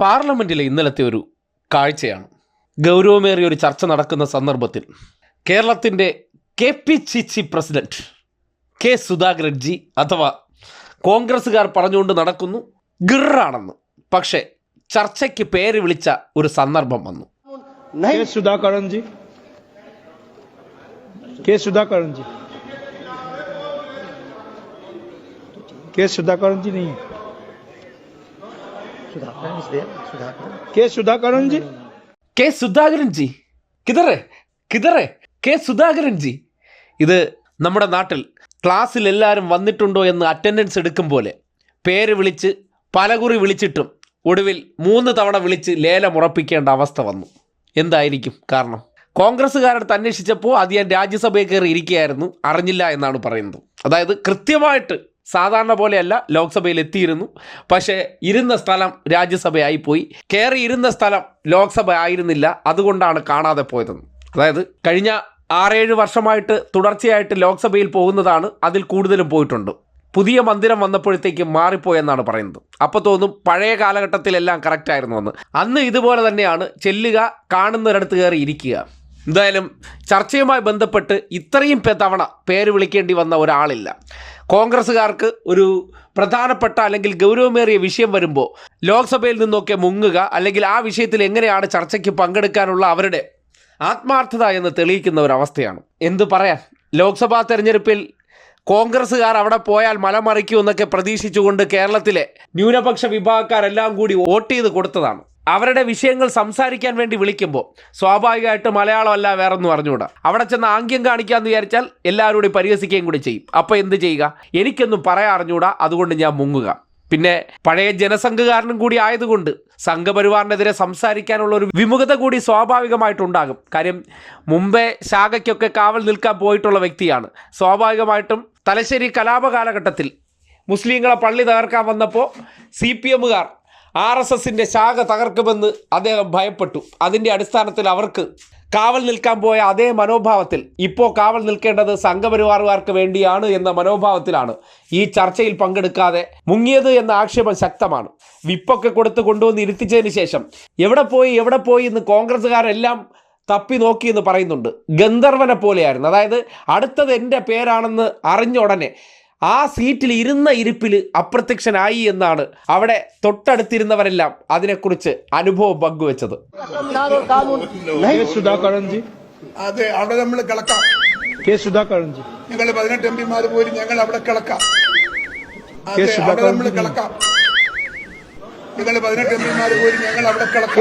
പാർലമെന്റിലെ ഇന്നലത്തെ ഒരു കാഴ്ചയാണ്. ഗൗരവമേറിയ ഒരു ചർച്ച നടക്കുന്ന സന്ദർഭത്തിൽ കേരളത്തിന്റെ K P C C K Sudhakaran ji അഥവാ കോൺഗ്രസ്സുകാർ പറഞ്ഞുകൊണ്ട് നടക്കുന്നു ഗിറാണെന്ന്. പക്ഷേ ചർച്ചയ്ക്ക് പേര് വിളിച്ച ഒരു സന്ദർഭം വന്നു. കെ സുധാകരൻ ജി. കെ സുധാകരൻ ജി നീ സുധാകരൻ കെ സുധാകരൻ. ജി കെ സുധാകരൻ ജി കിതറേ കിതറേ കെ സുധാകരൻ ജി ഇത് നമ്മുടെ നാട്ടിൽ ക്ലാസ്സിൽ എല്ലാവരും വന്നിട്ടുണ്ടോ എന്ന് അറ്റൻഡൻസ് എടുക്കും പോലെ. പേര് വിളിച്ച് പലകുറി വിളിച്ചിട്ടും ഒടുവിൽ മൂന്ന് തവണ വിളിച്ച് ലേലം ഉറപ്പിക്കേണ്ട അവസ്ഥ വന്നു. എന്തായിരിക്കും കാരണം? കോൺഗ്രസ്സുകാരടുത്ത് അന്വേഷിച്ചപ്പോൾ അത് ഞാൻ രാജ്യസഭയിൽ കയറി ഇരിക്കുകയായിരുന്നു. അറിഞ്ഞില്ല എന്നാണ് പറയുന്നത്. അതായത് കൃത്യമായിട്ട് സാധാരണ പോലെയല്ല ലോക്സഭയിൽ എത്തിയിരുന്നു. പക്ഷേ ഇരുന്ന സ്ഥലം രാജ്യസഭയായി പോയി. കയറി ഇരുന്ന സ്ഥലം ലോക്സഭ ആയിരുന്നില്ല. അതുകൊണ്ടാണ് കാണാതെ പോയതെന്ന്. അതായത് കഴിഞ്ഞ ആറേഴ് വർഷമായിട്ട് തുടർച്ചയായിട്ട് ലോക്സഭയിൽ പോകുന്നതാണ് അതിൽ കൂടുതലും പോയിട്ടുണ്ട്. പുതിയ മന്ദിരം വന്നപ്പോഴത്തേക്ക് മാറിപ്പോയെന്നാണ് പറയുന്നത്. അപ്പോൾ തോന്നും പഴയ കാലഘട്ടത്തിലെല്ലാം കറക്റ്റായിരുന്നു എന്ന്. അന്ന് ഇതുപോലെ തന്നെയാണ് ചെല്ലുക കാണുന്നൊരിടത്ത് കയറി ഇരിക്കുക. എന്തായാലും ചർച്ചയുമായി ബന്ധപ്പെട്ട് ഇത്രയും തവണ പേര് വിളിക്കേണ്ടി വന്ന ഒരാളില്ല. കോൺഗ്രസ്സുകാർക്ക് ഒരു പ്രധാനപ്പെട്ട അല്ലെങ്കിൽ ഗൗരവമേറിയ വിഷയം വരുമ്പോൾ ലോക്സഭയിൽ നിന്നൊക്കെ മുങ്ങുക അല്ലെങ്കിൽ ആ വിഷയത്തിൽ എങ്ങനെയാണ് ചർച്ചയ്ക്ക് പങ്കെടുക്കാനുള്ള അവരുടെ ആത്മാർത്ഥത എന്ന് തെളിയിക്കുന്ന ഒരവസ്ഥയാണ് എന്തു പറയാൻ? ലോക്സഭാ തെരഞ്ഞെടുപ്പിൽ കോൺഗ്രസ്സുകാർ അവിടെ പോയാൽ മലമറിക്കൂ എന്നൊക്കെ പ്രതീക്ഷിച്ചുകൊണ്ട് കേരളത്തിലെ ന്യൂനപക്ഷ വിഭാഗക്കാരെല്ലാം കൂടി വോട്ട് ചെയ്ത് കൊടുത്തതാണ്. അവരുടെ വിഷയങ്ങൾ സംസാരിക്കാൻ വേണ്ടി വിളിക്കുമ്പോൾ സ്വാഭാവികമായിട്ട് മലയാളമല്ല വേറൊന്നും അറിഞ്ഞുകൂടാ. അവിടെ ചെന്ന് ആംഗ്യം കാണിക്കാമെന്ന് വിചാരിച്ചാൽ എല്ലാവരും കൂടി പരിഹസിക്കുകയും കൂടി ചെയ്യും. അപ്പോൾ എന്ത് ചെയ്യുക? എനിക്കൊന്നും പറയാൻ അറിഞ്ഞുകൂടാ അതുകൊണ്ട് ഞാൻ മുങ്ങുക. പിന്നെ പഴയ ജനസംഘകാരനും കൂടി ആയതുകൊണ്ട് സംഘപരിവാറിനെതിരെ സംസാരിക്കാനുള്ള ഒരു വിമുഖത കൂടി സ്വാഭാവികമായിട്ടുണ്ടാകും. കാര്യം മുമ്പേ ശാഖയ്ക്കൊക്കെ കാവൽ നിൽക്കാൻ പോയിട്ടുള്ള വ്യക്തിയാണ്. സ്വാഭാവികമായിട്ടും തലശ്ശേരി കലാപ കാലഘട്ടത്തിൽ മുസ്ലിങ്ങളെ പള്ളി തകർക്കാൻ വന്നപ്പോൾ സി പി എമ്മുകാർ ആർ എസ് എസിന്റെ ശാഖ തകർക്കുമെന്ന് അദ്ദേഹം ഭയപ്പെട്ടു. അതിന്റെ അടിസ്ഥാനത്തിൽ അവർക്ക് കാവൽ നിൽക്കാൻ പോയ അതേ മനോഭാവത്തിൽ ഇപ്പോൾ കാവൽ നിൽക്കേണ്ടത് സംഘപരിവാറുകാർക്ക് വേണ്ടിയാണ് എന്ന മനോഭാവത്തിലാണ് ഈ ചർച്ചയിൽ പങ്കെടുക്കാതെ മുങ്ങിയത് എന്ന ആക്ഷേപം ശക്തമാണ്. വിപ്പൊക്കെ കൊടുത്ത് കൊണ്ടുവന്ന് ഇരുത്തിച്ചതിന് ശേഷം എവിടെ പോയി എവിടെ പോയി എന്ന് കോൺഗ്രസ്സുകാരെല്ലാം തപ്പി നോക്കി എന്ന് പറയുന്നുണ്ട്. ഗന്ധർവനെ പോലെയായിരുന്നു. അതായത് അടുത്തത് എന്റെ പേരാണെന്ന് അറിഞ്ഞ ഉടനെ ആ സീറ്റിൽ ഇരുന്ന ഇരിപ്പിൽ അപ്രത്യക്ഷനായി എന്നാണ് അവിടെ തൊട്ടടുത്തിരുന്നവരെല്ലാം അതിനെക്കുറിച്ച് അനുഭവം പങ്കുവച്ചത്. അതെ അവിടെ നമ്മൾ കിളക്കാം. ഞങ്ങൾ പതിനെട്ട് എം പിമാർ പോലും ഞങ്ങൾ അവിടെ കിളക്കാം. അതെ അവിടെ നമ്മൾ കിളക്കാം. നിങ്ങൾ പതിനെട്ട് എം പിമാർ പോലും ഞങ്ങൾ അവിടെ കിളക്കാം.